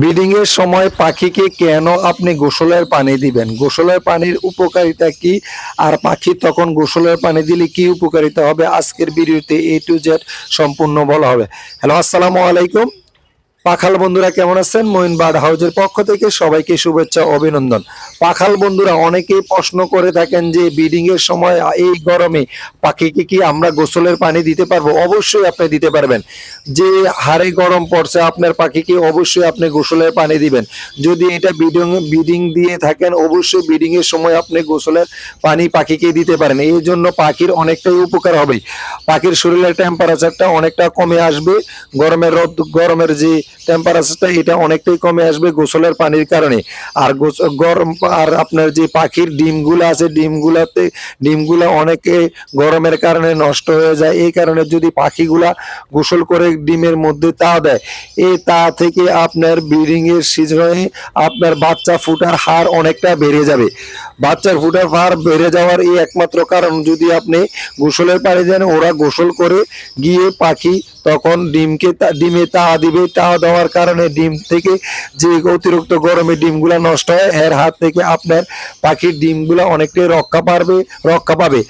Breeding এর সময় পাখিকে কেন আপনি গোসলের পানি দিবেন? গোসলের পানির উপকারিতা কি? আর পাখি তখন গোসলের পানি দিলে কি উপকারিতা হবে? আজকের ভিডিওতে এ টু জেড সম্পূর্ণ বলা হবে। হ্যালো, আসসালামু আলাইকুম। পাখাল বন্ধুরা কেমন আছেন? মইন বার্ড হাউজের পক্ষ থেকে সবাইকে শুভেচ্ছা, অভিনন্দন। পাখাল বন্ধুরা, অনেকেই প্রশ্ন করে থাকেন যে ব্রিডিং এর সময় এই গরমে পাখিকে কি আমরা গোসলের পানি দিতে পারব? অবশ্যই আপনি দিতে পারবেন। যে হারে গরম পড়ছে, আপনার পাখিকে অবশ্যই আপনি গোসলের পানি দিবেন। যদি এটা বিডিং বিডিং দিয়ে থাকেন, অবশ্যই বিডিং এর সময় আপনি গোসলের পানি পাখিকে দিতে পারেন। এই জন্য পাখির অনেকটাই উপকার হবে পাখির শরীরের টেম্পারেচারটা অনেকটা কমে আসবে। গরমের রোদ, গরমের যে টেম্পারেচারটা এটা অনেকটাই কমে আসবে গোসলের পানির কারণে। আর গরম আর আপনার যে পাখির ডিমগুলো আছে, ডিমগুলাতে ডিমগুলো অনেকে গরমের কারণে নষ্ট হয়ে যায়। এই কারণে যদি পাখিগুলা গোসল করে ডিমের মধ্যে তা দেয় এই তা থেকে আপনার ব্রিডিং এর সিজনে আপনার বাচ্চা ফুটার হার অনেকটা বেড়ে যাবে। বাচ্চার ফুটার হার বেড়ে যাওয়ার এই একমাত্র কারণ যদি আপনি গোসলের পানি দেন, ওরা গোসল করে গিয়ে পাখি তখন ডিমকে তা- ডিমে তাহা দিবে। তাহা দেওয়ার কারণে ডিম থেকে যে অতিরিক্ত গরমে ডিমগুলা নষ্ট হয়, এর হাত থেকে আপনার পাখির ডিমগুলা অনেকটাই রক্ষা পারবে রক্ষা পাবে।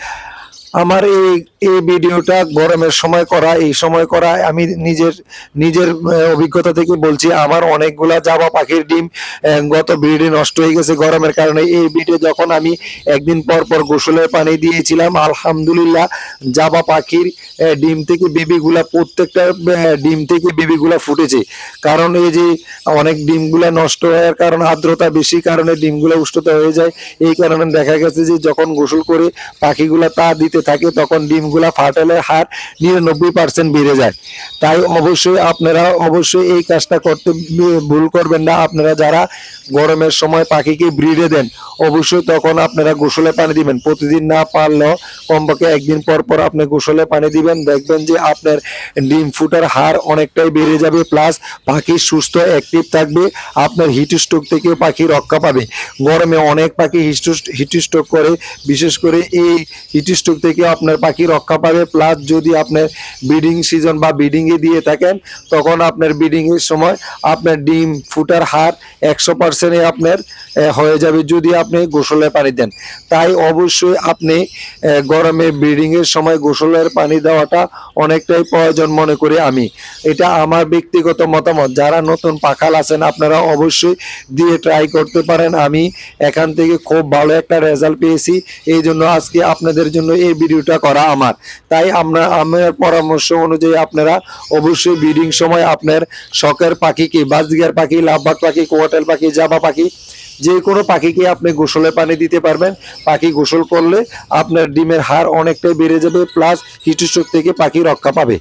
আমার এই এই ভিডিওটা গরমের সময় করা, এই সময় করা, আমি নিজের নিজের অভিজ্ঞতা থেকে বলছি, আমার অনেকগুলা জাবা পাখির ডিম গত ব্রিডে নষ্ট হয়ে গেছে গরমের কারণে। এই ব্রিডে যখন আমি একদিন পর পর গোসলের পানি দিয়েছিলাম, আলহামদুলিল্লাহ জাবা পাখির ডিম থেকে বেবিগুলা, প্রত্যেকটা ডিম থেকে বেবিগুলা ফুটেছে। কারণ এই যে অনেক ডিমগুলা নষ্ট হওয়ার কারণ, আর্দ্রতা বেশি কারণে ডিমগুলা উষ্ণতা হয়ে যায়, এই কারণে দেখা গেছে যে যখন গোসল করে পাখিগুলা তা দিতে থাকে, তখন ডিমগুলা ফাটালের হার নিরানব্বই পার্সেন্ট বেড়ে যায়। তাই অবশ্যই আপনারা অবশ্যই এই কাজটা করতে ভুল করবেন না। আপনারা যারা গরমের সময় পাখিকে ব্রিডে দেন, অবশ্যই তখন আপনারা গোসলে পানি দিবেন। প্রতিদিন না পারলেও কমপক্ষে একদিন পর পর আপনি গোসলে পানি দিবেন। দেখবেন যে আপনার ডিম ফুটার হার অনেকটাই বেড়ে যাবে, প্লাস পাখি সুস্থ অ্যাক্টিভ থাকবে। আপনার হিট স্ট্রোক থেকে পাখি রক্ষা পাবে। গরমে অনেক পাখি হিট স্ট্রোক করে। বিশেষ করে এই হিট স্ট্রোক থেকে আপনার পাখি রক্ষা পাবে প্লাস যদি আপনার ব্রিডিং সিজন বা ব্রিডিং এ দিয়ে থাকেন, তখন আপনার ব্রিডিং এর সময় আপনার ডিম, ফুটার হার একশো পার্সেন্টে আপনার হয়ে যাবে যদি আপনি গোসলের পানি দেন। তাই অবশ্যই আপনি গরমে ব্রিডিং এর সময় গোসলের পানি দেওয়াটা অনেকটাই প্রয়োজন মনে করি আমি। এটা আমার ব্যক্তিগত মতামত। যারা নতুন পাখাল আছেন, আপনারা অবশ্যই দিয়ে ট্রাই করতে পারেন। আমি এখান থেকে খুব ভালো একটা রেজাল্ট পেয়েছি। এই জন্য আজকে আপনাদের জন্য এই ভিডিওটা করা আমার। তাই আমরা আমার পরামর্শ অনুযায়ী আপনারা অবশ্যই ব্রিডিং সময় আপনার শখের পাখিকে বাজগিয়ার পাখি, লাভবাগ পাখি, কোয়াটেল পাখি, জাবা পাখি, যে কোনো পাখিকে আপনি গোসলে পানি দিতে পারবেন। পাখি গোসল করলে আপনার ডিমের হার অনেকটাই বেড়ে যাবে প্লাস হিটস্ট্রোক থেকে পাখি রক্ষা পাবে।